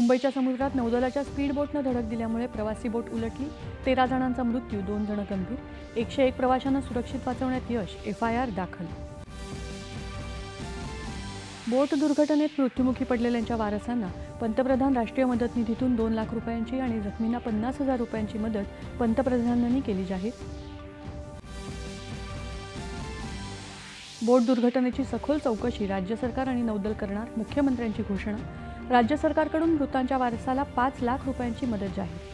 मुंबईच्या समुद्रात नौदलाच्या स्पीड बोटनं धडक दिल्यामुळे प्रवासी बोट उलटली. तेरा जणांचा मृत्यू दोन जण गंभीर. एकशे एक प्रवाशांना सुरक्षित वाचवण्यात यश एफ आय आर दाखल. बोट दुर्घटनेत मृत्युमुखी पडलेल्यांच्या वारसांना पंतप्रधान राष्ट्रीय मदत निधीतून दोन लाख रुपयांची आणि जखमींना पन्नास हजार रुपयांची मदत पंतप्रधानांनी केली जाहीर. बोट दुर्घटनेची सखोल चौकशी राज्य सरकार आणि नौदल करणार मुख्यमंत्र्यांची घोषणा. राज्य सरकारकडून मृतांच्या वारसाला पाच लाख रुपयांची मदत जाहीर.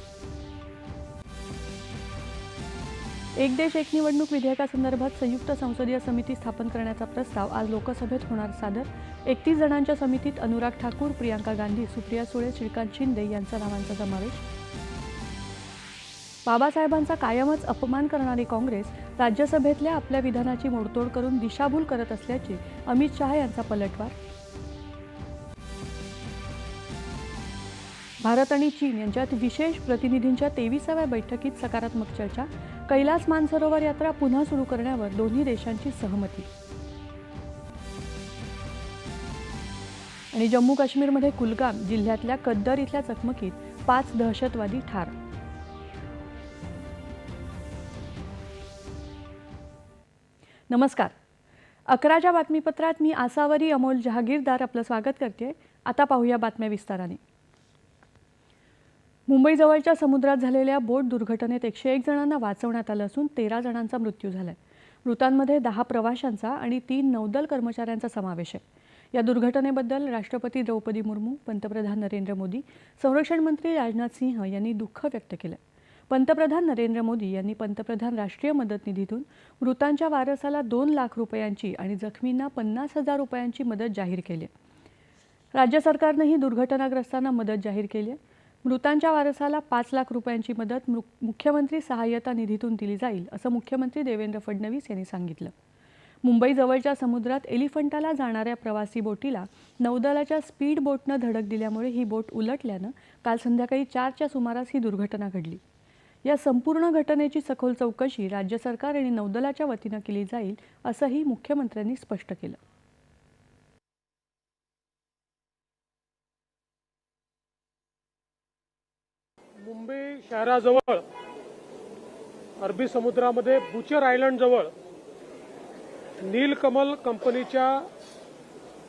एक देश एक निवडणूक विधेयकासंदर्भात संयुक्त संसदीय समिती स्थापन करण्याचा प्रस्ताव आज लोकसभेत होणार सादर. एकतीस जणांच्या समितीत अनुराग ठाकूर प्रियांका गांधी सुप्रिया सुळे श्रीकांत शिंदे यांचा नावांचा समावेश. बाबासाहेबांचा कायमच अपमान करणारी काँग्रेस राज्यसभेतल्या आपल्या विधानाची मोडतोड करून दिशाभूल करत असल्याचे अमित शहा यांचा पलटवार. भारत आणि चीन यांच्यात विशेष प्रतिनिधींच्या तेविसाव्या बैठकीत सकारात्मक चर्चा कैलास मानसरोवर यात्रा पुन्हा सुरू करण्यावर दोन्ही देशांची सहमती. आणि जम्मू काश्मीरमध्ये कुलगाम जिल्ह्यातल्या कद्दर इथल्या चकमकीत पाच दहशतवादी ठार. नमस्कार. अकराच्या बातमीपत्रात मी आसावरी अमोल जहागीरदार आपलं स्वागत करते. आता पाहूया बातम्या विस्ताराने. मुंबईजवळच्या समुद्रात झालेल्या बोट दुर्घटनेत एकशे एक जणांना वाचवण्यात आलं असून तेरा जणांचा मृत्यू झालाय. मृतांमध्ये दहा प्रवाशांचा आणि तीन नौदल कर्मचाऱ्यांचा समावेश आहे. या दुर्घटनेबद्दल राष्ट्रपती द्रौपदी मुर्मू पंतप्रधान नरेंद्र मोदी संरक्षण मंत्री राजनाथ सिंह यांनी दुःख व्यक्त केलं पंतप्रधान नरेंद्र मोदी यांनी पंतप्रधान राष्ट्रीय मदत निधीतून मृतांच्या वारसाला दोन लाख रुपयांची आणि जखमींना पन्नास हजार रुपयांची मदत जाहीर केली आहे. राज्य सरकारनंही दुर्घटनाग्रस्तांना मदत जाहीर केली आहे. मृतांच्या वारसाला पाच लाख रुपयांची मदत मुख्यमंत्री सहाय्यता निधीतून दिली जाईल असं मुख्यमंत्री देवेंद्र फडणवीस यांनी सांगितलं. मुंबईजवळच्या समुद्रात एलिफंटाला जाणाऱ्या प्रवासी बोटीला नौदलाच्या स्पीड बोटनं धडक दिल्यामुळे ही बोट उलटल्यानं काल संध्याकाळी चारच्या सुमारास ही दुर्घटना घडली. या संपूर्ण घटनेची सखोल चौकशी राज्य सरकार आणि नौदलाच्या वतीनं केली जाईल असंही मुख्यमंत्र्यांनी स्पष्ट केलं. मुंबई शहराजवळ अरबी समुद्रामध्ये बुचर आयलंडजवळ नीलकमल कंपनीच्या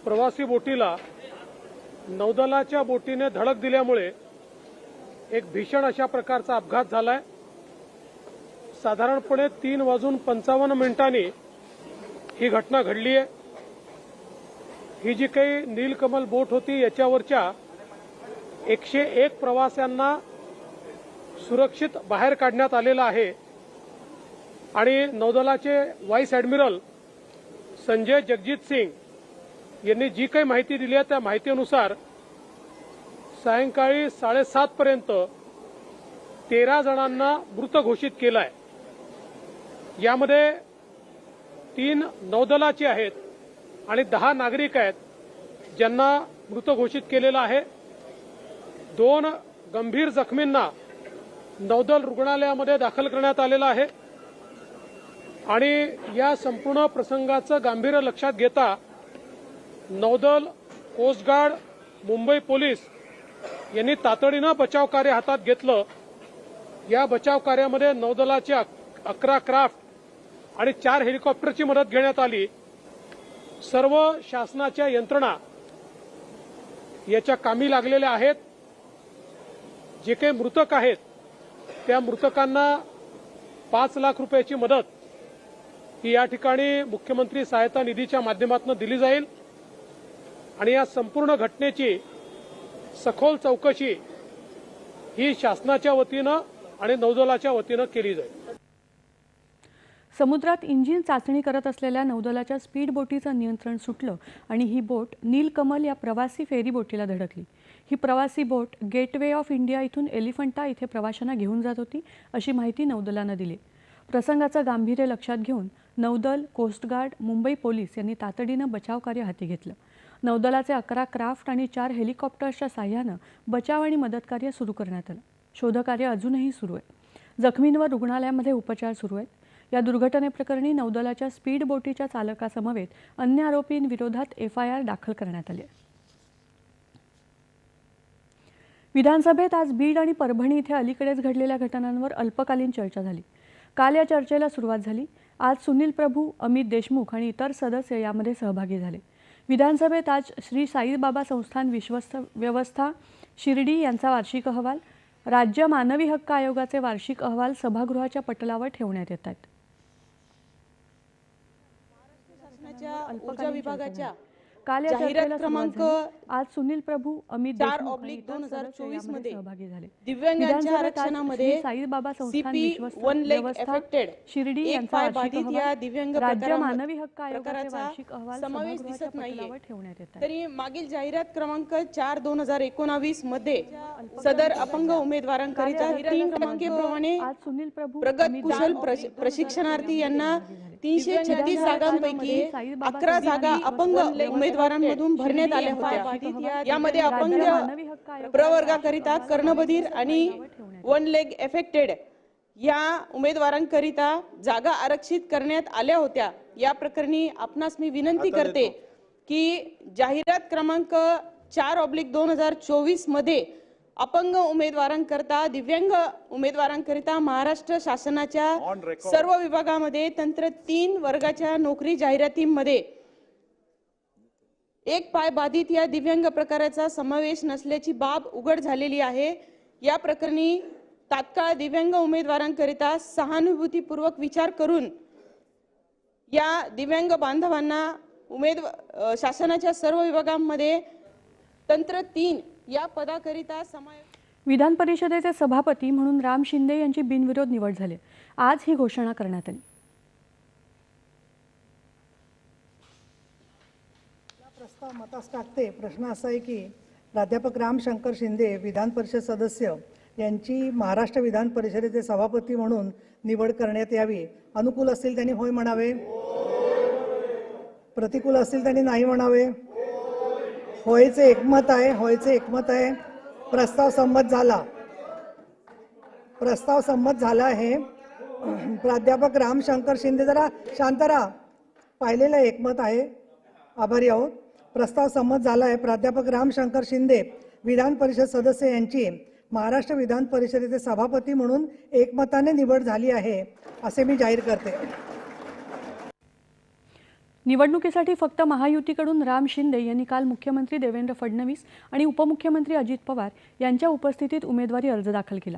प्रवासी बोटीला नौदलाच्या बोटीने धडक दिल्यामुळे एक भीषण अशा प्रकारचा अपघात झालाय. साधारणपणे तीन वाजून पंचावन्न मिनिटांनी ही घटना घडली आहे. ही जी काही नीलकमल बोट होती याच्यावरच्या एकशे एक प्रवाशांना सुरक्षित बाहेर काढण्यात आलेलं आहे. आणि नौदलाचे व्हाईस ॲडमिरल संजय जगजित सिंग यांनी जी काही माहिती दिली आहे त्या माहितीनुसार सायंकाळी साडेसातपर्यंत तेरा जणांना मृत घोषित केलं आहे यामध्ये तीन नौदलाचे आहेत आणि दहा नागरिक आहेत ज्यांना मृत घोषित केलेलं आहे. दोन गंभीर जखमींना नौदल रुग्णालयामध्ये दाखल करण्यात आलेला आहे. आणि या संपूर्ण प्रसंगाचं गांभीर्य लक्षात घेता नौदल कोस्टगार्ड मुंबई पोलीस यांनी तातडीनं बचाव कार्य हातात घेतलं. या बचाव कार्यामध्ये नौदलाचे अकरा क्राफ्ट आणि चार हेलिकॉप्टरची मदत घेण्यात आली. सर्व शासनाच्या यंत्रणा याच्या कामी लागलेल्या आहेत. जे काही मृतक आहेत त्या मृतकांना पाच लाख रुपयाची मदत ही या ठिकाणी मुख्यमंत्री सहायता निधीच्या माध्यमातून दिली जाईल. आणि या संपूर्ण घटनेची सखोल चौकशी ही शासनाच्या वतीनं आणि नौदलाच्या वतीनं केली जाईल. समुद्रात इंजिन चाचणी करत असलेल्या नौदलाच्या स्पीड बोटीचं नियंत्रण सुटलं आणि ही बोट नीलकमल या प्रवासी फेरी बोटीला धडकली. ही प्रवासी बोट गेटवे ऑफ इंडिया इथून एलिफंटा इथे प्रवाशांना घेऊन जात होती अशी माहिती नौदलानं दिली. प्रसंगाचं गांभीर्य लक्षात घेऊन नौदल कोस्टगार्ड मुंबई पोलीस यांनी तातडीनं बचाव कार्य हाती घेतलं. नौदलाचे अकरा क्राफ्ट आणि चार हेलिकॉप्टर्सच्या साह्यानं बचाव आणि मदतकार्य सुरू करण्यात आलं. शोधकार्य अजूनही सुरू आहे. जखमींवर रुग्णालयामध्ये उपचार सुरू आहेत. या दुर्घटनेप्रकरणी नौदलाच्या स्पीड बोटीच्या चालकासमवेत अन्य आरोपींविरोधात एफ आय आर दाखल करण्यात आली आहे. विधानसभेत आज बीड आणि परभणी इथे अलीकडेच घडलेल्या घटनांवर अल्पकालीन चर्चा झाली. काल या चर्चेला सुरुवात झाली. आज सुनील प्रभू अमित देशमुख आणि इतर सदस्य यामध्ये सहभागी झाले. विधानसभेत आज श्री साईबाबा संस्थान विश्वस्त व्यवस्था शिर्डी यांचा वार्षिक अहवाल राज्य मानवी हक्क आयोगाचे वार्षिक अहवाल सभागृहाच्या पटलावर ठेवण्यात येत आहेत. विभागाच्या काल या जाहिरात चर्चेला सुरुवात क्रमांक झाली. आज सुनील प्रभू अमित चार देशमुख आणि ऑब्लिक इतर दोन हजार सदस्य चोवीस यामध्ये मध्ये सहभागी झाले दिव्यांगांच्या विधानसभेत आज आरक्षणामध्ये श्री साईबाबा संस्थान CP विश्वस्त वन लेग व्यवस्था affected, शिर्डी एक यांचा पाय वार्षिक बाधित या दिव्यांग राज्य मानवी हक्क आयोगाचे प्रकाराचा वार्षिक अहवाल समावेश सभागृहाच्या दिसत नाहीये. पटलावर ठेवण्यात येत आहे तरी मागील जाहिरात क्रमांक चार दोन हजार एकोणावीसमध्ये सदर अपंग उमेदवारांकरिता तीन क्रमांकाप्रमाणे आज सुनील प्रभू प्रगत अमित कुशल प्रश- प्रशिक्षणार्थी यांना तीनशे छत्तीस जागांपैकी अकरा जागा अपंग उमेदवारांमधून भरण्यात आल्या होत्या. यामध्ये अपंग मानवी हक्क आयोगाचे प्रवर्गाकरिता कर्णबधीर आणि वन लेग एफेक्टेड या उमेदवारांकरिता जागा आरक्षित करण्यात आल्या होत्या. या प्रकरणी आपणास मी विनंती करते की जाहिरात क्रमांक चार ऑब्लिक दोन हजार चोवीसमध्ये अपंग उमेदवारांकरता दिव्यांग उमेदवारांकरिता महाराष्ट्र शासनाच्या सर्व विभागामध्ये तंत्र तीन वर्गाच्या नोकरी जाहिरातीमध्ये एक पाय बाधित या दिव्यांग प्रकाराचा समावेश नसल्याची बाब उघड झालेली आहे. या प्रकरणी तात्काळ दिव्यांग उमेदवारांकरिता सहानुभूतीपूर्वक विचार करून या दिव्यांग बांधवांना उमेद शासनाच्या सर्व विभागांमध्ये तंत्र तीन या पदाकरिता समाय विधान परिषदेचे सभापती म्हणून राम शिंदे यांची बिनविरोध निवड झाली. आज ही घोषणा करण्यात आली. आता मतास टाकते. प्रश्न असा आहे की प्राध्यापक रामशंकर शिंदे विधान परिषद सदस्य यांची महाराष्ट्र विधान परिषदेचे सभापती म्हणून निवड करण्यात यावी. अनुकूल असतील त्यांनी होय म्हणावे. प्रतिकूल असतील त्यांनी नाही म्हणावे. होयचे एकमत आहे होयचे एकमत आहे. प्रस्ताव संमत झाला. प्रस्ताव संमत झाला आहे. प्राध्यापक रामशंकर शिंदे जरा शांत राहा. पाहिलेलं एकमत आहे. आभारी आहोत. प्रस्ताव संमत झाला आहे प्राध्यापक रामशंकर शिंदे विधान परिषद सदस्य यांची महाराष्ट्र विधान परिषदेचे सभापती म्हणून एकमताने निवड झाली आहे असे मी जाहीर करते. निवडणुकीसाठी फक्त महायुतीकडून राम शिंदे यांनी काल मुख्यमंत्री देवेंद्र फडणवीस आणि उपमुख्यमंत्री अजित पवार यांच्या उपस्थितीत उमेदवारी अर्ज दाखल केला.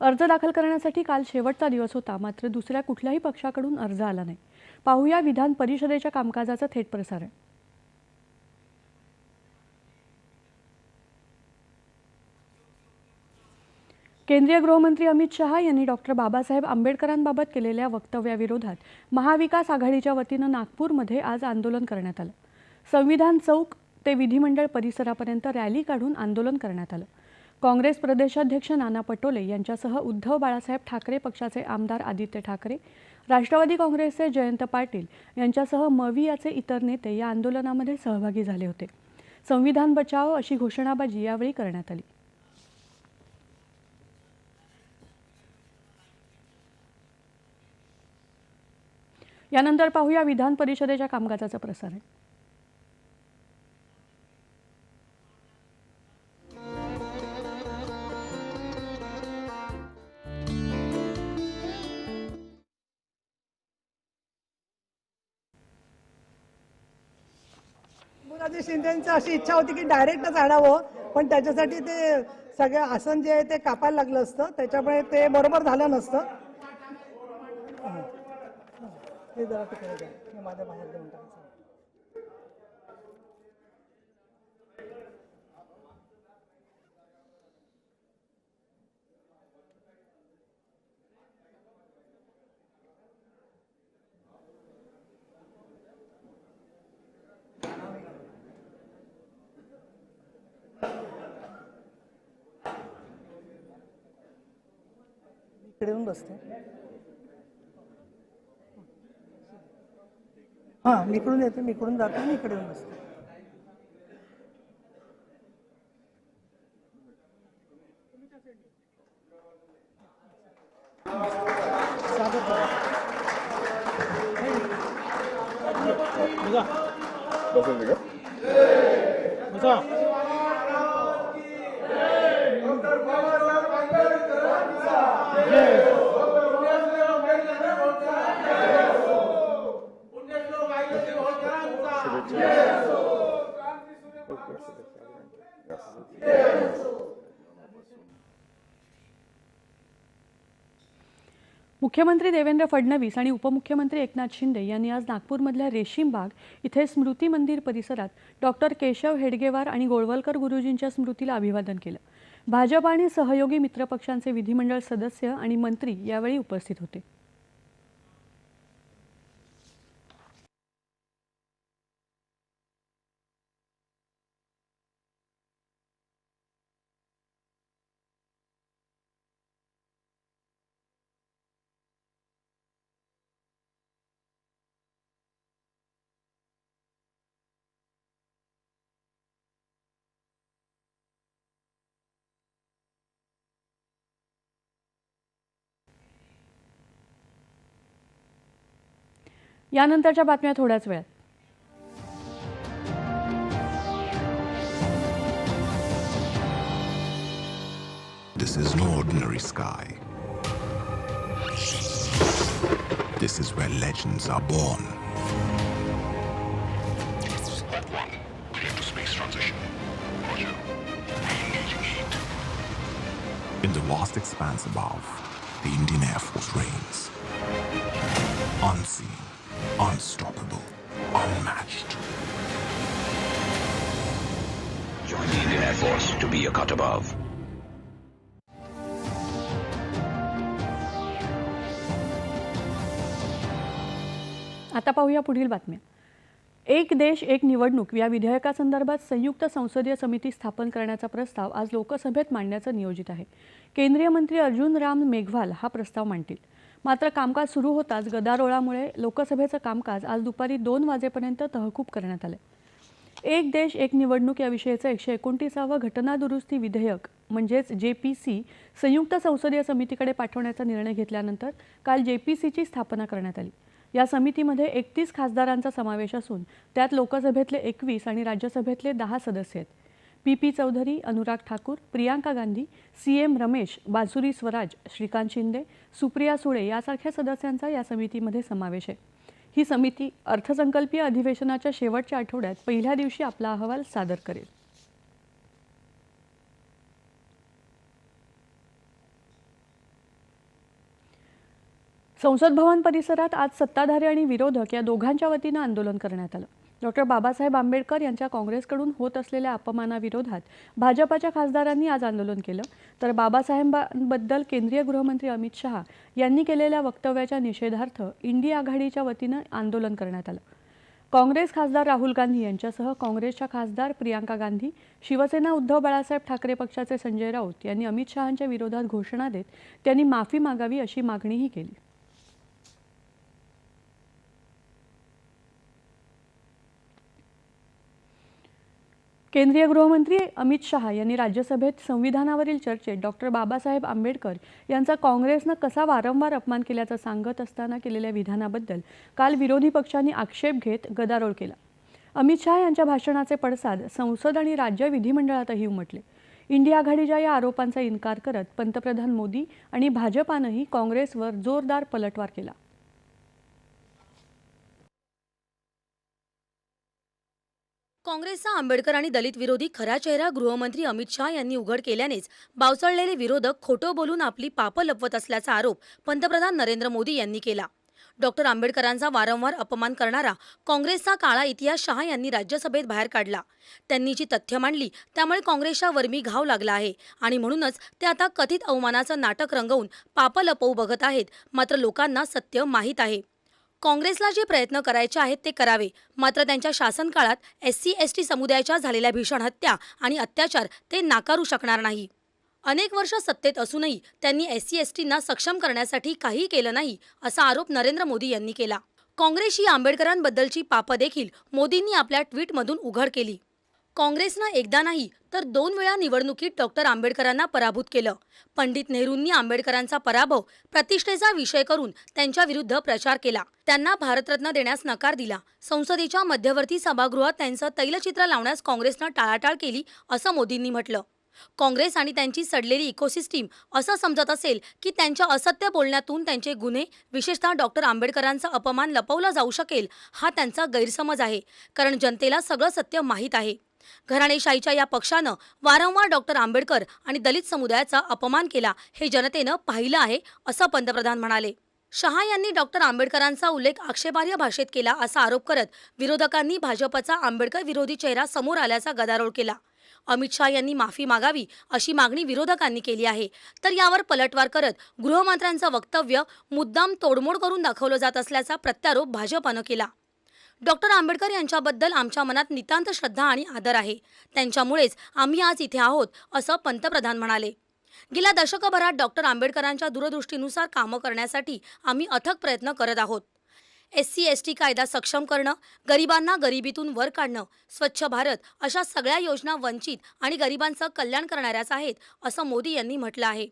अर्ज दाखल करण्यासाठी काल शेवटचा दिवस होता मात्र दुसऱ्या कुठल्याही पक्षाकडून अर्ज आला नाही. पाहूया विधान परिषदेच्या कामकाजाचं थेट प्रसारण. केंद्रीय गृहमंत्री अमित शहा यांनी डॉक्टर बाबासाहेब आंबेडकरांबाबत केलेल्या वक्तव्याविरोधात महाविकास आघाडीच्या वतीनं नागपूरमध्ये आज आंदोलन करण्यात आलं. संविधान चौक ते विधिमंडळ परिसरापर्यंत रॅली काढून आंदोलन करण्यात आलं. काँग्रेस प्रदेशाध्यक्ष नाना पटोले यांच्यासह उद्धव बाळासाहेब ठाकरे पक्षाचे आमदार आदित्य ठाकरे राष्ट्रवादी काँग्रेसचे जयंत पाटील यांच्यासह मवियाचे इतर नेते या आंदोलनामध्ये सहभागी झाले होते. संविधान बचाव अशी घोषणाबाजी यावेळी करण्यात आली. यानंतर पाहूया विधान परिषदेच्या कामकाजाचं प्रसारण मुलाजी शिंदेची अशी इच्छा होती की डायरेक्टच आणावं पण त्याच्यासाठी ते सगळं आसन जे आहे ते कापायला लागलं असतं. त्याच्यामुळे ते बरोबर झालं नसतं. ते जरा तिकडे द्या. मी माझ्या बाहेर देऊन टाकायचं. इकडे येऊन बसते. हा मी इकडून येते मी इकडून जाते मी इकडे येऊन बसते स्वागत करा. बसा बसेल का बसा मुख्यमंत्री देवेंद्र फडणवीस आणि उपमुख्यमंत्री एकनाथ शिंदे यांनी आज नागपूरमधल्या रेशीम बाग इथे स्मृती मंदिर परिसरात डॉक्टर केशव हेडगेवार आणि गोळवलकर गुरुजींच्या स्मृतीला अभिवादन केलं. भाजप आणि सहयोगी मित्रपक्षांचे विधिमंडळ सदस्य आणि मंत्री यावेळी उपस्थित होते. यानंतरच्या बातम्या थोड्याच वेळात This is no ordinary sky. This is where legends are born. Step one, clear to Space transition. Roger. Engaging heat. In the vast expanse above, the Indian Air Force reigns. Unseen, unstoppable, unmatched. Join the Indian Air Force to be a cut above. आता पाहूया पुढील बातम्या एक देश एक निवडणूक या विधेयकासंदर्भात संयुक्त संसदीय समिती स्थापन करण्याचा प्रस्ताव आज लोकसभेत मांडण्याचं नियोजित आहे केंद्रीय मंत्री अर्जुन राम मेघवाल हा प्रस्ताव मांडतील मात्र कामकाज सुरू होताच गदारोळामुळे लोकसभेचं कामकाज आज दुपारी दोन वाजेपर्यंत तहकूब करण्यात आलं एक देश एक निवडणूक या विषयीचं एकशे एकोणतीसावं घटनादुरुस्ती विधेयक म्हणजेच जे पी सी संयुक्त संसदीय समितीकडे पाठवण्याचा निर्णय घेतल्यानंतर काल जे पी सीची स्थापना करण्यात आली. या समितीमध्ये एकतीस खासदारांचा समावेश असून त्यात लोकसभेतले एकवीस आणि राज्यसभेतले दहा सदस्य आहेत. P P Chaudhary Anurag Thakur Priyanka Gandhi C M Ramesh Bansuri Swaraj Shrikant Shinde Supriya Sule यासारख्या सदस्यांचा या समितीमध्ये समावेश आहे. ही समिती अर्थसंकल्पीय अधिवेशनाच्या शेवटच्या आठवड्यात पहिल्या दिवशी आपला अहवाल सादर करेल. संसद भवन परिसरात आज सत्ताधारी आणि विरोधक या दोघांच्या वतीनं आंदोलन करण्यात आलं. डॉक्टर बाबासाहेब आंबेडकर यांच्या काँग्रेसकडून होत असलेल्या अपमानाविरोधात भाजपाच्या खासदारांनी आज आंदोलन केलं. तर बाबासाहेबांबद्दल केंद्रीय गृहमंत्री अमित शहा यांनी केलेल्या वक्तव्याच्या निषेधार्थ इंडिया आघाडीच्या वतीनं आंदोलन करण्यात आलं. काँग्रेस खासदार राहुल गांधी यांच्यासह काँग्रेसच्या खासदार प्रियांका गांधी शिवसेना उद्धव बाळासाहेब ठाकरे पक्षाचे संजय राऊत यांनी अमित शहांच्या विरोधात घोषणा देत त्यांनी माफी मागावी अशी मागणीही केली. केंद्रीय गृहमंत्री अमित शहा यांनी राज्यसभेत संविधानावरील चर्चेत डॉक्टर बाबासाहेब आंबेडकर यांचा काँग्रेसनं कसा वारंवार अपमान केल्याचं सांगत असताना केलेल्या विधानाबद्दल काल विरोधी पक्षांनी आक्षेप घेत गदारोळ केला. अमित शहा यांच्या भाषणाचे पडसाद संसद आणि राज्य विधिमंडळातही उमटले. इंडिया आघाडीच्या या आरोपांचा इन्कार करत पंतप्रधान मोदी आणि भाजपानंही काँग्रेसवर जोरदार पलटवार केला. काँग्रेसचा आंबेडकर आणि दलित विरोधी खरा चेहरा गृहमंत्री अमित शहा यांनी उघड केल्यानेच बावचळलेले विरोधक खोटं बोलून आपली पापं लपवत असल्याचा आरोप पंतप्रधान नरेंद्र मोदी यांनी केला. डॉक्टर आंबेडकरांचा वारंवार अपमान करणारा काँग्रेसचा काळा इतिहास शहा यांनी राज्यसभेत बाहेर काढला. त्यांनी जी तथ्य मांडली त्यामुळे काँग्रेसच्या वर्मी घाव लागला आहे आणि म्हणूनच ते आता कथित अवमानाचं नाटक रंगवून पापं लपवू बघत आहेत मात्र लोकांना सत्य माहीत आहे. काँग्रेसला जे प्रयत्न करायचे आहेत ते करावे. मात्र त्यांच्या शासन काळात एस सी एस टी समुदायाच्या झालेल्या भीषण हत्या आणि अत्याचार ते नाकारू शकणार नाही. अनेक वर्ष सत्तेत असूनही त्यांनी एस सी एस टींना सक्षम करण्यासाठी काही केलं नाही असा आरोप नरेंद्र मोदी यांनी केला. काँग्रेस ही आंबेडकरांबद्दलची पापं देखील मोदींनी आपल्या ट्विटमधून उघड केली. काँग्रेसनं एकदा नाही तर दोन वेळा निवडणुकीत डॉक्टर आंबेडकरांना पराभूत केलं. पंडित नेहरूंनी आंबेडकरांचा पराभव प्रतिष्ठेचा विषय करून त्यांच्या विरुद्ध प्रचार केला. त्यांना भारतरत्न देण्यास नकार दिला. संसदेच्या मध्यवर्ती सभागृहात त्यांचं तैलचित्र लावण्यास काँग्रेसनं टाळाटाळ केली असं मोदींनी म्हटलं. काँग्रेस आणि त्यांची सडलेली इकोसिस्टीम असं समजत असेल की त्यांच्या असत्य बोलण्यातून त्यांचे गुन्हे विशेषतः डॉक्टर आंबेडकरांचा अपमान लपवला जाऊ शकेल हा त्यांचा गैरसमज आहे. कारण जनतेला सगळं सत्य माहीत आहे. घराणेशाहीच्या या पक्षानं वारंवार डॉक्टर आंबेडकर आणि दलित समुदायाचा अपमान केला हे जनतेनं पाहिलं आहे असं पंतप्रधान म्हणाले. शहा यांनी डॉक्टर आंबेडकरांचा उल्लेख आक्षेपार्ह भाषेत केला असा आरोप करत विरोधकांनी भाजपचा आंबेडकर विरोधी चेहरा समोर आल्याचा गदारोळ केला. अमित शहा यांनी माफी मागावी अशी मागणी विरोधकांनी केली आहे. तर यावर पलटवार करत गृहमंत्र्यांचं वक्तव्य मुद्दाम तोडमोड करून दाखवलं जात असल्याचा प्रत्यारोप भाजपानं केला. डॉक्टर आंबेडकर यांच्याबद्दल आमच्या मनात नितांत श्रद्धा आणि आदर आहे. त्यांच्यामुळेच आम्ही आज इथे आहोत असं पंतप्रधान म्हणाले. गेल्या दशकभरात डॉक्टर आंबेडकरांच्या दूरदृष्टीनुसार कामं करण्यासाठी आम्ही अथक प्रयत्न करत आहोत. एस सी एस टी कायदा सक्षम करणं गरिबांना गरिबीतून वर काढणं स्वच्छ भारत अशा सगळ्या योजना वंचित आणि गरिबांचं कल्याण करणाऱ्याच आहेत असं मोदी यांनी म्हटलं आहे.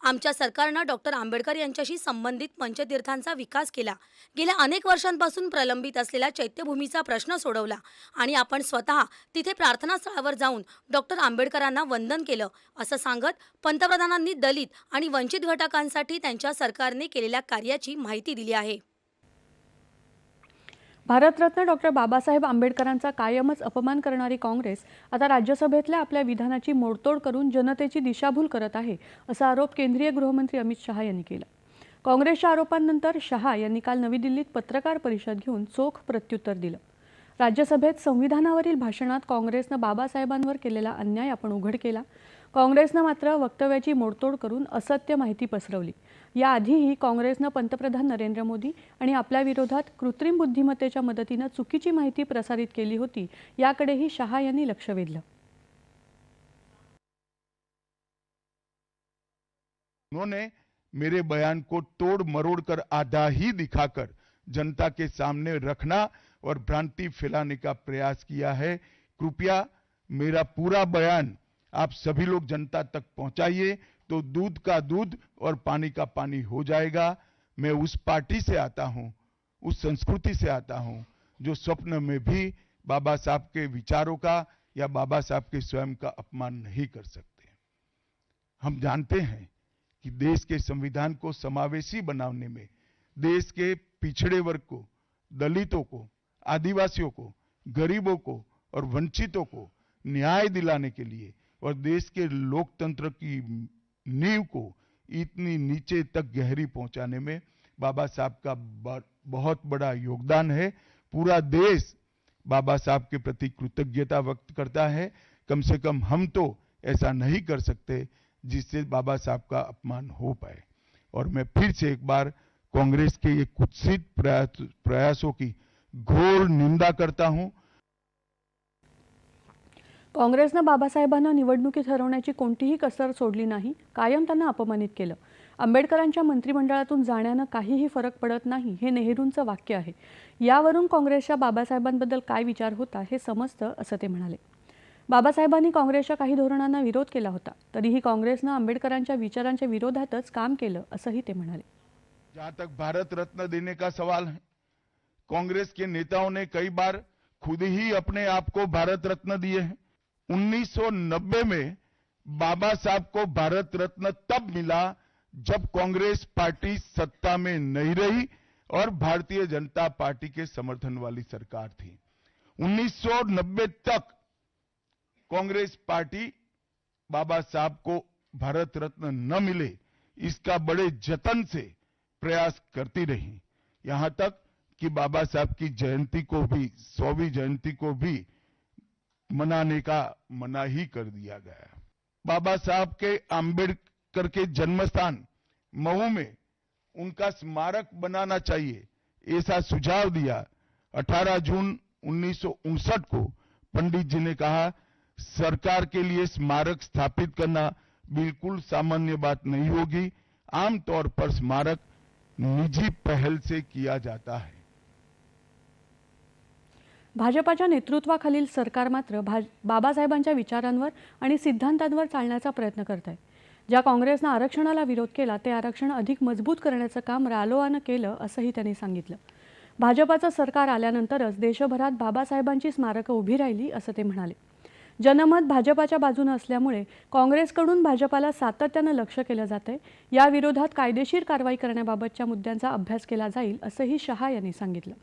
आमच्या सरकारनं डॉक्टर आंबेडकर यांच्याशी संबंधित पंचतीर्थांचा विकास केला. गेल्या अनेक वर्षांपासून प्रलंबित असलेल्या चैत्यभूमीचा प्रश्न सोडवला आणि आपण स्वतः तिथे प्रार्थनास्थळावर जाऊन डॉक्टर आंबेडकरांना वंदन केलं असं सांगत पंतप्रधानांनी दलित आणि वंचित घटकांसाठी त्यांच्या सरकारने केलेल्या कार्याची माहिती दिली आहे. भारतरत्न डॉक्टर बाबासाहेब आंबेडकरांचा कायमच अपमान करणारी काँग्रेस आता राज्यसभेतल्या आपल्या विधानाची मोडतोड करून जनतेची दिशाभूल करत आहे असा आरोप केंद्रीय गृहमंत्री अमित शहा यांनी केला. काँग्रेसच्या आरोपांनंतर शहा यांनी काल नवी दिल्लीत पत्रकार परिषद घेऊन चोख प्रत्युत्तर दिलं. राज्यसभेत संविधानावरील भाषणात काँग्रेसनं बाबासाहेबांवर केलेला अन्याय आपण उघड केला. काँग्रेसनं मात्र वक्तव्याची मोडतोड करून असत्य माहिती पसरवली. याआधीही काँग्रेसनं पंतप्रधान नरेंद्र मोदी आणि आपल्या विरोधात कृत्रिम बुद्धिमत्तेच्या मदतीनं चुकीची माहिती प्रसारित केली होती याकडेही शहा यांनी लक्ष वेधलं. उन्होंने मेरे बयान को तोड़ मरोड़ कर आधा ही दिखाकर जनता के सामने रखना और भ्रांति फैलाने का प्रयास किया है। कृपया मेरा पूरा बयान आप सभी लोग जनता तक पहुंचाइए। तो दूध का दूध और पानी का पानी हो जाएगा। मैं उस पार्टी से आता हूँ, उस संस्कृति से आता हूँ, जो स्वप्न में भी बाबा साहब के विचारों का या बाबा साहब के स्वयं का अपमान नहीं कर सकते। हम जानते हैं कि देश के संविधान को समावेशी बनाने में, देश के पिछड़े वर्ग को, दलितों को, आदिवासियों को, गरीबों को और वंचितों को न्याय दिलाने के लिए और देश के लोकतंत्र की नींव को इतनी नीचे तक गहरी पहुँचाने में बाबा साहब का बहुत बड़ा योगदान है। पूरा देश बाबा साहब के प्रति कृतज्ञता व्यक्त करता है। कम से कम हम तो ऐसा नहीं कर सकते जिससे बाबा साहब का अपमान हो पाए। और मैं फिर से एक बार कांग्रेस के ये कुत्सित प्रयास, प्रयासों की घोर निंदा करता हूँ। काँग्रेसनं बाबासाहेबांना निवडणुकीत हरवण्याची कोणतीही कसर सोडली नाही कायम त्यांना अपमानित केलं. आंबेडकरांच्या मंत्रिमंडळातून जाण्यानं काहीही फरक पडत नाही हे नेहरूंचं वाक्य आहे. यावरून काँग्रेसच्या बाबासाहेबांबद्दल काय विचार होता हे समजतं असं ते म्हणाले. बाबासाहेबांनी काँग्रेसच्या काही धोरणांना विरोध केला होता तरीही काँग्रेसनं आंबेडकरांच्या विचारांच्या विरोधातच काम केलं असंही ते म्हणाले. जहां तक भारत रत्न देने का सवाल है कांग्रेस के नेताओं ने कई बार खुद ही अपने आप को भारत रत्न दिए हैं। 1990 में बाबा साहब को भारत रत्न तब मिला जब कांग्रेस पार्टी सत्ता में नहीं रही और भारतीय जनता पार्टी के समर्थन वाली सरकार थी। 1990 तक कांग्रेस पार्टी बाबा साहब को भारत रत्न न मिले, इसका बड़े जतन से प्रयास करती रही। यहाँ तक कि बाबा साहब की जयंती को भी, सौवीं जयंती को भी मनाने का मना ही कर दिया गया बाबा साहब के आंबेडकर के जन्म स्थान मऊ में उनका स्मारक बनाना चाहिए, ऐसा सुझाव दिया। 18 जून उन्नीस सौ उनसठ को पंडित जी ने कहा, सरकार के लिए स्मारक स्थापित करना बिल्कुल सामान्य बात नहीं होगी। आमतौर पर स्मारक निजी पहल से किया जाता है। भाजपाच्या नेतृत्वाखालील सरकार मात्र भाज बाबासाहेबांच्या विचारांवर आणि सिद्धांतांवर चालण्याचा प्रयत्न करत आहे ज्या काँग्रेसनं आरक्षणाला विरोध केला ते आरक्षण अधिक मजबूत करण्याचं काम रालोआनं केलं असंही त्यांनी सांगितलं. भाजपाचं सरकार आल्यानंतरच देशभरात बाबासाहेबांची स्मारकं उभी राहिली असं ते म्हणाले. जनमत भाजपाच्या बाजूनं असल्यामुळे काँग्रेसकडून भाजपाला सातत्यानं लक्ष केलं जातंय. या विरोधात कायदेशीर कारवाई करण्याबाबतच्या मुद्द्यांचा अभ्यास केला जाईल असंही शहा यांनी सांगितलं.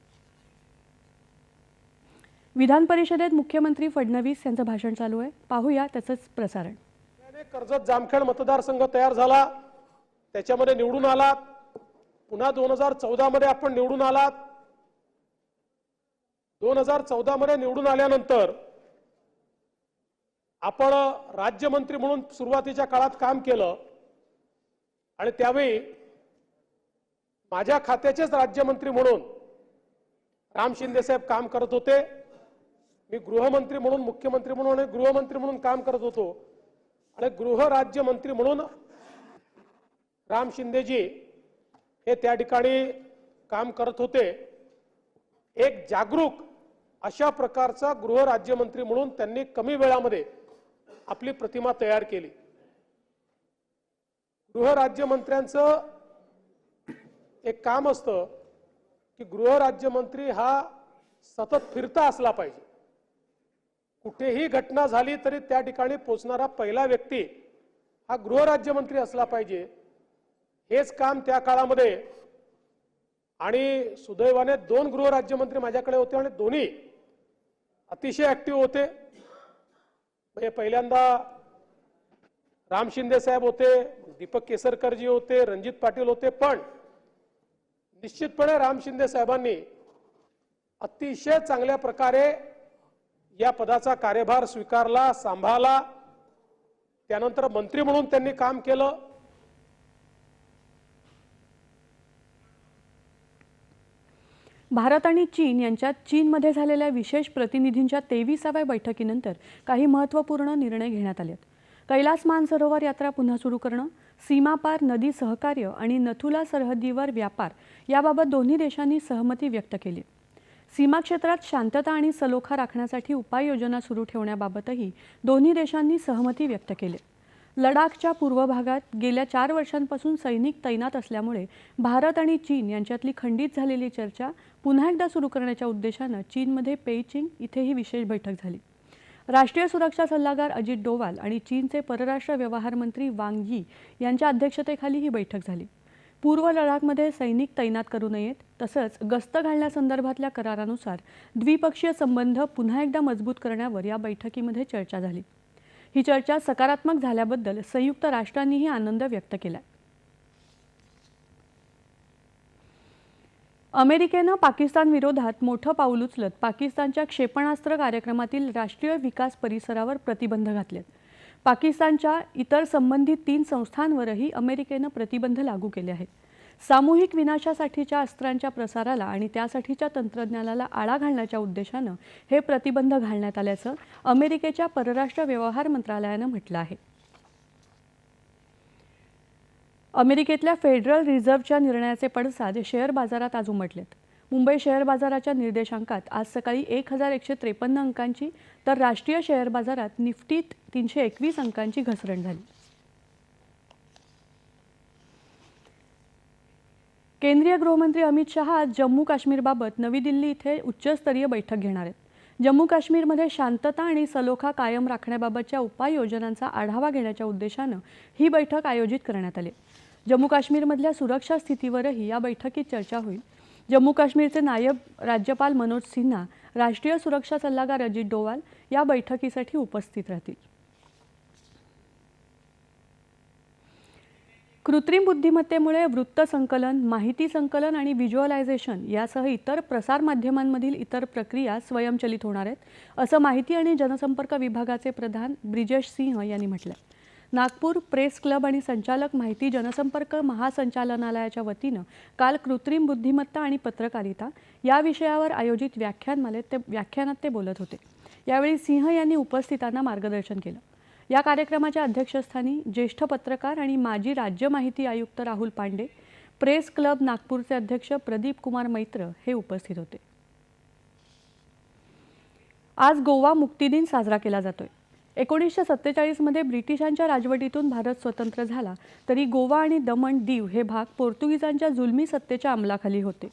विधान परिषदेत मुख्यमंत्री फडणवीस यांचं भाषण चालू आहे. पाहूया त्याचंच प्रसारण. कर्जत जामखेड मतदारसंघ तयार झाला. त्याच्यामध्ये निवडून आलात. पुन्हा दोन हजार चौदा मध्ये आपण निवडून आलात. दोन हजार चौदा मध्ये निवडून आल्यानंतर आपण राज्यमंत्री म्हणून सुरुवातीच्या काळात काम केलं. आणि त्यावेळी माझ्या खात्याचेच राज्यमंत्री म्हणून राम शिंदे साहेब काम करत होते. मी गृहमंत्री म्हणून मुख्यमंत्री म्हणून आणि गृहमंत्री म्हणून काम करत होतो. आणि गृहराज्यमंत्री म्हणून राम शिंदेजी हे त्या ठिकाणी काम करत होते. एक जागरूक अशा प्रकारचा गृहराज्यमंत्री म्हणून त्यांनी कमी वेळामध्ये आपली प्रतिमा तयार केली. गृहराज्यमंत्र्यांचं एक काम असतं की गृहराज्यमंत्री हा सतत फिरता असला पाहिजे. कुठेही घटना झाली तरी त्या ठिकाणी पोचणारा पहिला व्यक्ती हा गृहराज्यमंत्री असला पाहिजे. हेच काम त्या काळामध्ये आणि सुदैवाने दोन गृहराज्यमंत्री माझ्याकडे होते आणि दोन्ही अतिशय ऍक्टिव्ह होते. म्हणजे पहिल्यांदा राम शिंदे साहेब होते दीपक केसरकरजी होते रणजित पाटील होते पण निश्चितपणे राम शिंदे साहेबांनी अतिशय चांगल्या प्रकारे या पदाचा कार्यभार स्वीकारला सांभाळला. त्यानंतर मंत्री म्हणून त्यांनी काम केलं. भारत आणि चीन यांच्यात चीनमध्ये झालेल्या विशेष प्रतिनिधींच्या तेविसाव्या बैठकीनंतर काही महत्त्वपूर्ण निर्णय घेण्यात आलेत. कैलास मानसरोवर यात्रा पुन्हा सुरू करणं सीमापार नदी सहकार्य आणि नथुला सरहद्दीवर व्यापार याबाबत दोन्ही देशांनी सहमती व्यक्त केली. सीमा क्षेत्रात शांतता आणि सलोखा राखण्यासाठी उपाययोजना सुरू ठेवण्याबाबतही दोन्ही देशांनी सहमती व्यक्त केली. लडाखच्या पूर्व भागात गेल्या चार वर्षांपासून सैनिक तैनात असल्यामुळे भारत आणि चीन यांच्यातली खंडित झालेली चर्चा पुन्हा एकदा सुरू करण्याच्या उद्देशानं चीनमध्ये पेईचिंग इथे ही विशेष बैठक झाली. राष्ट्रीय सुरक्षा सल्लागार अजित डोवाल आणि चीनचे परराष्ट्र व्यवहार मंत्री वांग यी यांच्या अध्यक्षतेखाली ही बैठक झाली. पूर्व लडाखमध्ये सैनिक तैनात करू नयेत तसंच गस्त घालण्यासंदर्भातल्या करारानुसार द्विपक्षीय संबंध पुन्हा एकदा मजबूत करण्यावर या बैठकीमध्ये चर्चा झाली. ही चर्चा सकारात्मक झाल्याबद्दल संयुक्त राष्ट्रांनीही आनंद व्यक्त केला अमेरिकेनं पाकिस्तान विरोधात मोठं पाऊल उचलत पाकिस्तानच्या क्षेपणास्त्र कार्यक्रमातील राष्ट्रीय विकास परिसरावर प्रतिबंध घातलेत. पाकिस्तानच्या इतर संबंधित तीन संस्थांवरही अमेरिकेनं प्रतिबंध लागू केले आहेत. सामूहिक विनाशासाठीच्या अस्त्रांच्या प्रसाराला आणि त्यासाठीच्या तंत्रज्ञानाला आळा घालण्याच्या उद्देशानं हे प्रतिबंध घालण्यात आल्याचं अमेरिकेच्या परराष्ट्र व्यवहार मंत्रालयानं म्हटलं आहे. अमेरिकेतल्या फेडरल रिझर्व्हच्या निर्णयाचे पडसाद शेअर बाजारात आज उमटलेत. मुंबई शेअर बाजाराच्या निर्देशांकात आज सकाळी एक हजार एकशे त्रेपन्न अंकांची तर राष्ट्रीय शेअर बाजारात निफ्टीत तीनशे एकवीस अंकांची घसरण झाली. केंद्रीय गृहमंत्री अमित शहा आज जम्मू काश्मीरबाबत नवी दिल्ली इथे उच्चस्तरीय बैठक घेणार आहेत. जम्मू काश्मीरमध्ये शांतता आणि सलोखा कायम राखण्याबाबतच्या उपाययोजनांचा आढावा घेण्याच्या उद्देशानं ही बैठक आयोजित करण्यात आली. जम्मू काश्मीरमधल्या सुरक्षा स्थितीवरही या बैठकीत चर्चा होईल. जम्मू काश्मीरचे नायब राज्यपाल मनोज सिन्हा राष्ट्रीय सुरक्षा सल्लागार अजित डोवाल या बैठकीसाठी उपस्थित राहतील. कृत्रिम बुद्धिमत्तेमुळे वृत्त संकलन माहिती संकलन आणि व्हिज्युअलायझेशन यासह इतर प्रसारमाध्यमांमधील इतर प्रक्रिया स्वयंचलित होणार आहेत असं माहिती आणि जनसंपर्क विभागाचे प्रधान ब्रिजेश सिंह यांनी म्हटलं नागपूर प्रेस क्लब आणि संचालक माहिती जनसंपर्क महासंचालनालयाच्या वतीनं काल कृत्रिम बुद्धिमत्ता आणि पत्रकारिता या विषयावर आयोजित व्याख्यानमालेत ते व्याख्यानात ते बोलत होते. यावेळी सिंह यांनी उपस्थितांना मार्गदर्शन केलं. या कार्यक्रमाच्या अध्यक्षस्थानी ज्येष्ठ पत्रकार आणि माजी राज्य माहिती आयुक्त राहुल पांडे प्रेस क्लब नागपूरचे अध्यक्ष प्रदीप कुमार मैत्र हे उपस्थित होते. आज गोवा मुक्ती दिन साजरा केला जातोय. एकोणीसशे सत्तेचाळीसमध्ये ब्रिटिशांच्या राजवटीतून भारत स्वतंत्र झाला तरी गोवा आणि दमण दीव हे भाग पोर्तुगीजांच्या जुलमी सत्तेच्या अंमलाखाली होते.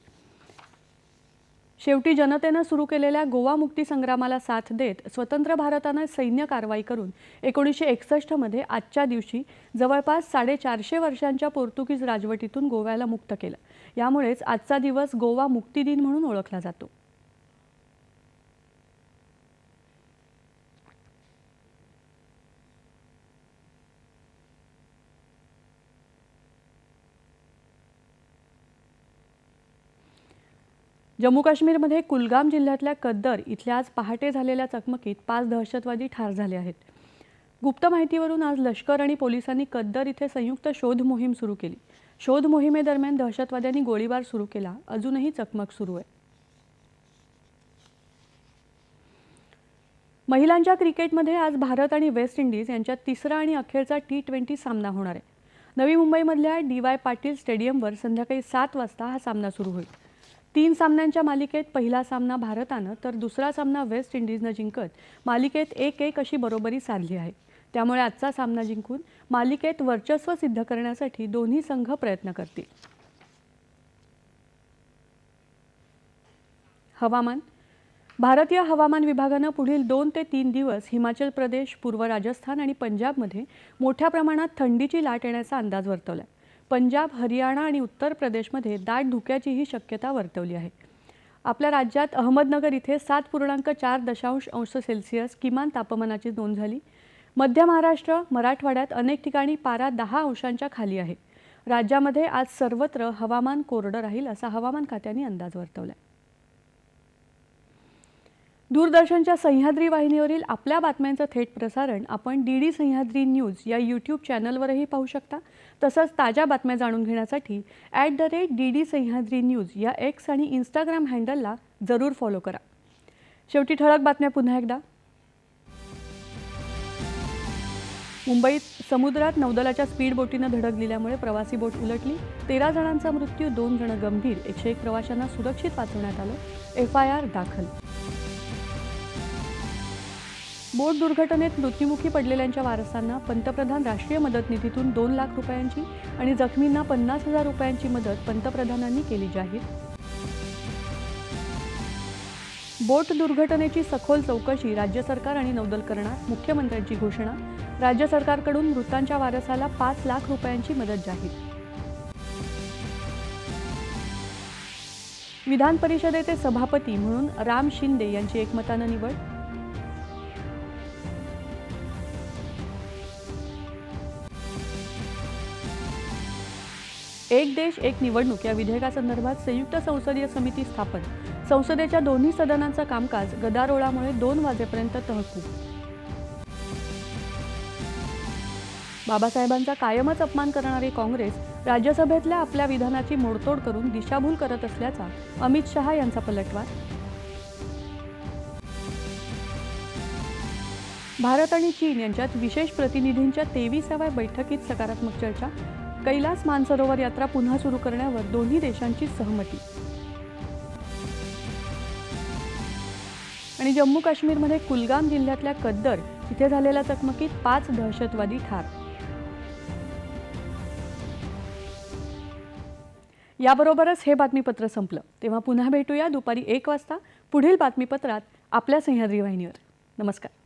शेवटी जनतेनं सुरू केलेल्या गोवा मुक्ती संग्रामाला साथ देत स्वतंत्र भारतानं सैन्य कारवाई करून एकोणीसशे एकसष्टमध्ये आजच्या दिवशी जवळपास साडेचारशे वर्षांच्या पोर्तुगीज राजवटीतून गोव्याला मुक्त केलं. यामुळेच आजचा दिवस गोवा मुक्ती दिन म्हणून ओळखला जातो. जम्मू काश्मीरमध्ये कुलगाम जिल्ह्यातल्या कद्दर इथल्या आज पहाटे झालेल्या चकमकीत पाच दहशतवादी ठार झाले आहेत. गुप्त माहितीवरून आज लष्कर आणि पोलिसांनी कद्दर इथे संयुक्त शोध मोहीम सुरू केली. शोध मोहिमेदरम्यान दहशतवाद्यांनी गोळीबार सुरू केला. अजूनही चकमक सुरू आहे. महिलांच्या क्रिकेटमध्ये आज भारत आणि वेस्ट इंडिज यांच्यात तिसरा आणि अखेरचा टी ट्वेंटी सामना होणार आहे. नवी मुंबईमधल्या डी वाय पाटील स्टेडियमवर संध्याकाळी सात वाजता हा सामना सुरू होईल. तीन सामन्यांच्या मालिकेत पहिला सामना भारतानं तर दुसरा सामना वेस्ट इंडिजनं जिंकत मालिकेत एक एक अशी बरोबरी साधली आहे. त्यामुळे आजचा सामना जिंकून मालिकेत वर्चस्व सिद्ध करण्यासाठी दोन्ही संघ प्रयत्न करतील. हवामान. भारतीय हवामान विभागानं पुढील दोन ते तीन दिवस हिमाचल प्रदेश पूर्व राजस्थान आणि पंजाबमध्ये मोठ्या प्रमाणात थंडीची लाट येण्याचा अंदाज वर्तवला आहे पंजाब हरियाणा आणि उत्तर प्रदेशमध्ये दाट धुक्याचीही शक्यता वर्तवली आहे. आपल्या राज्यात अहमदनगर इथे सात पूर्णांक चार दशांश अंश सेल्सिअस किमान तापमानाची नोंद झाली. मध्य महाराष्ट्र मराठवाड्यात अनेक ठिकाणी पारा दहा अंशांच्या खाली आहे. राज्यामध्ये आज सर्वत्र हवामान कोरडं राहील असा हवामान खात्याने अंदाज वर्तवला दूरदर्शनच्या सह्याद्री वाहिनीवरील आपल्या बातम्यांचं थेट प्रसारण आपण डी डी सह्याद्री न्यूज या यूट्यूब चॅनलवरही पाहू शकता. तसंच ताज्या बातम्या जाणून घेण्यासाठी at the rate D D Sahyadri news या एक्स आणि इंस्टाग्राम हँडलला जरूर फॉलो करा. शेवटी ठळक बातम्या पुन्हा एकदा. मुंबईत समुद्रात नौदलाच्या स्पीड बोटीनं धडक दिल्यामुळे प्रवासी बोट उलटली. तेरा जणांचा मृत्यू दोन जण गंभीर. एकशे एक प्रवाशांना सुरक्षित वाचवण्यात आलं. एफ आय आर दाखल. बोट दुर्घटनेत मृत्यूमुखी पडलेल्यांच्या वारसांना पंतप्रधान राष्ट्रीय मदत निधीतून दोन लाख रुपयांची आणि जखमींना पन्नास हजार रुपयांची मदत पंतप्रधानांनी केली जाहीर. बोट दुर्घटनेची सखोल चौकशी राज्य सरकार आणि नौदल करणार मुख्यमंत्र्यांची घोषणा राज्य सरकारकडून मृतांच्या वारसाला पाच लाख रुपयांची मदत जाहीर. विधान परिषदेचे सभापती म्हणून राम शिंदे यांची एकमतानं निवड एक देश एक निवडणूक या विधेयकासंदर्भात संयुक्त संसदीय समिती स्थापन. संसदेच्या दोन्ही सदनांचं कामकाज गदारोळामुळे दोन वाजेपर्यंत तहकूब. बाबासाहेबांचा कायमच अपमान करणारी काँग्रेस राज्यसभेतल्या आपल्या विधानाची मोडतोड करून दिशाभूल करत असल्याचा अमित शहा यांचा पलटवार. भारत आणि चीन यांच्यात विशेष प्रतिनिधींच्या तेविसाव्या बैठकीत सकारात्मक चर्चा कैलास मानसरोवर यात्रा पुन्हा सुरू करण्यावर दोन्ही देशांची सहमती. आणि जम्मू काश्मीरमध्ये कुलगाम जिल्ह्यातल्या कद्दर इथे झालेल्या चकमकीत पाच दहशतवादी ठार. याबरोबरच हे बातमीपत्र संपलं. तेव्हा पुन्हा भेटूया दुपारी एक वाजता. पुढील बातमीपत्रात आपल्या सह्याद्री वाहिनीवर. नमस्कार.